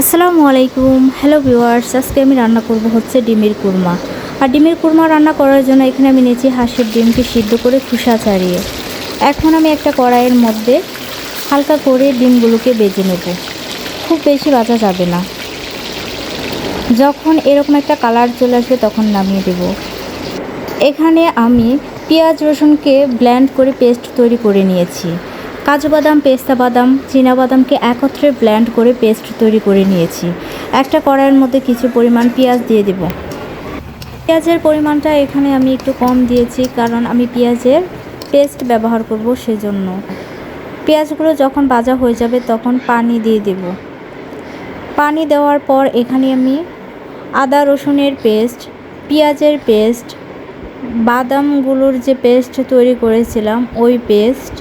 আসসালামু আলাইকুম। Hello viewers আজকে আমি রান্না করব হচ্ছে ডিমের কুরমা। আর ডিমের কুরমা রান্না করার জন্য এখানে আমি নিয়েছি হাঁসের ডিমকে সিদ্ধ করে খোসা ছাড়িয়ে। এখন আমি একটা কড়াইয়ের মধ্যে হালকা করে ডিমগুলোকে বেজে নেব। খুব বেশি বাজা যাবে না। যখন এরকম একটা কালার চলে আসবে তখন নামিয়ে দেব। এখানে আমি পেঁয়াজ রসুনকে ব্ল্যান্ড করে পেস্ট তৈরি করে নিয়েছি। কাজু বাদাম, পেস্তা বাদাম বাদামকে একত্রে ব্ল্যান্ড করে পেস্ট তৈরি করে নিয়েছি। একটা কড়াইয়ের মধ্যে কিছু পরিমাণ পেঁয়াজ দিয়ে দেব। পেঁয়াজের পরিমাণটা এখানে আমি একটু কম দিয়েছি, কারণ আমি পেঁয়াজের পেস্ট ব্যবহার করব সেজন্য। পেঁয়াজগুলো যখন ভাজা হয়ে যাবে তখন পানি দিয়ে দেব। পানি দেওয়ার পর এখানে আমি আদা রসুনের পেস্ট পেঁয়াজের পেস্ট বাদামগুলোর যে পেস্ট তৈরি করেছিলাম, ওই পেস্ট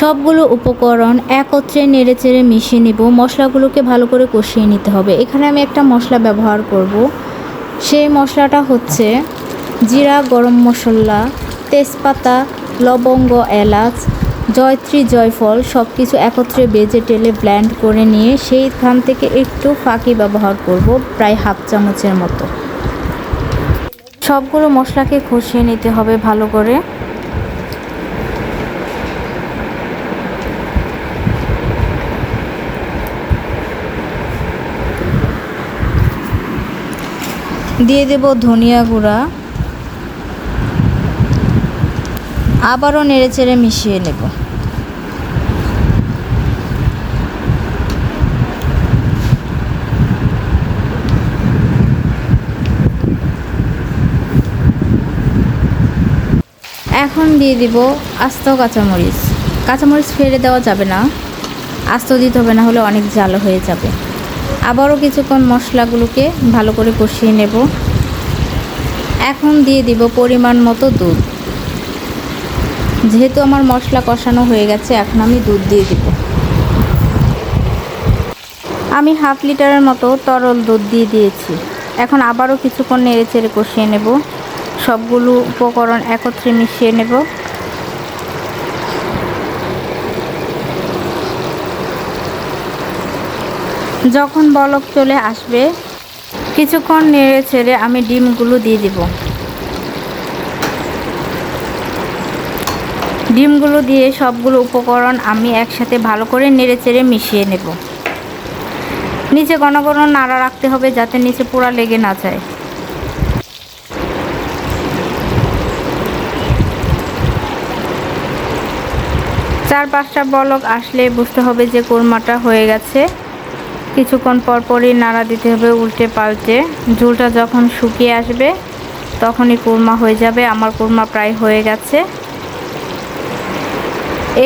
সবগুলো উপকরণ একত্রে নেড়ে চেড়ে মিশিয়ে নেব। মশলাগুলোকে ভালো করে কষিয়ে নিতে হবে। এখানে আমি একটা মশলা ব্যবহার করব। সেই মশলাটা হচ্ছে জিরা, গরম মশলা, তেজপাতা, লবঙ্গ, এলাচ, জয়ত্রী, জয়ফল সব কিছু একত্রে বেজে টেলে ব্ল্যান্ড করে নিয়ে সেইখান থেকে একটু ফাঁকি ব্যবহার করব প্রায় হাফ চামচের মতো। সবগুলো মশলাকে কষিয়ে নিতে হবে ভালো করে। দিয়ে দেব ধনিয়া গুঁড়া। আবারও নেড়েচেড়ে মিশিয়ে নেব। এখন দিয়ে দিব আস্ত কাঁচামরিচ। কাঁচামরিচ ফেলে দেওয়া যাবে না। আস্ত দিতে হবে না হলে অনেক জাল হয়ে যাবে। আবারও কিছুক্ষণ মশলাগুলোকে ভালো করে কষিয়ে নেব। এখন দিয়ে দিব পরিমাণ মতো দুধ। যেহেতু আমার মশলা কষানো হয়ে গেছে, এখন আমি দুধ দিয়ে দিব। আমি হাফ লিটারের মতো তরল দুধ দিয়ে দিয়েছি। এখন আবারও কিছুক্ষণ নেড়ে চেড়ে কষিয়ে নেব। সবগুলো উপকরণ একত্রে মিশিয়ে নেব। যখন বলক চলে আসবে, কিছুক্ষণ নেড়ে ছেড়ে আমি ডিমগুলো দিয়ে দিব। ডিমগুলো দিয়ে সবগুলো উপকরণ আমি একসাথে ভালো করে নেড়ে চেড়ে মিশিয়ে নেব। নিচে ঘন ঘন নাড়া রাখতে হবে যাতে নিচে পোড়া লেগে না যায়। চার পাঁচটা বলক আসলে বুঝতে হবে যে কোরমাটা হয়ে গেছে। কিছুক্ষণ পর পরই নাড়া দিতে হবে উল্টে পাল্টে। ঝুলটা যখন শুকিয়ে আসবে, তখনই কুরমা হয়ে যাবে। আমার কুরমা প্রায় হয়ে গেছে।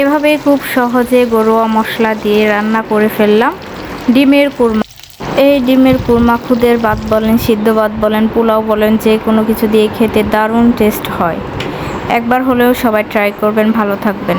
এভাবেই খুব সহজে গরুয়া মশলা দিয়ে রান্না করে ফেললাম। ডিমের কুরমা। এই ডিমের কুরমা খুদের ভাত বলেন, সিদ্ধ ভাত বলেন, পোলাও বলেন, যে কোনো কিছু দিয়ে খেতে দারুণ টেস্ট হয়। একবার হলেও সবাই ট্রাই করবেন, ভালো থাকবেন।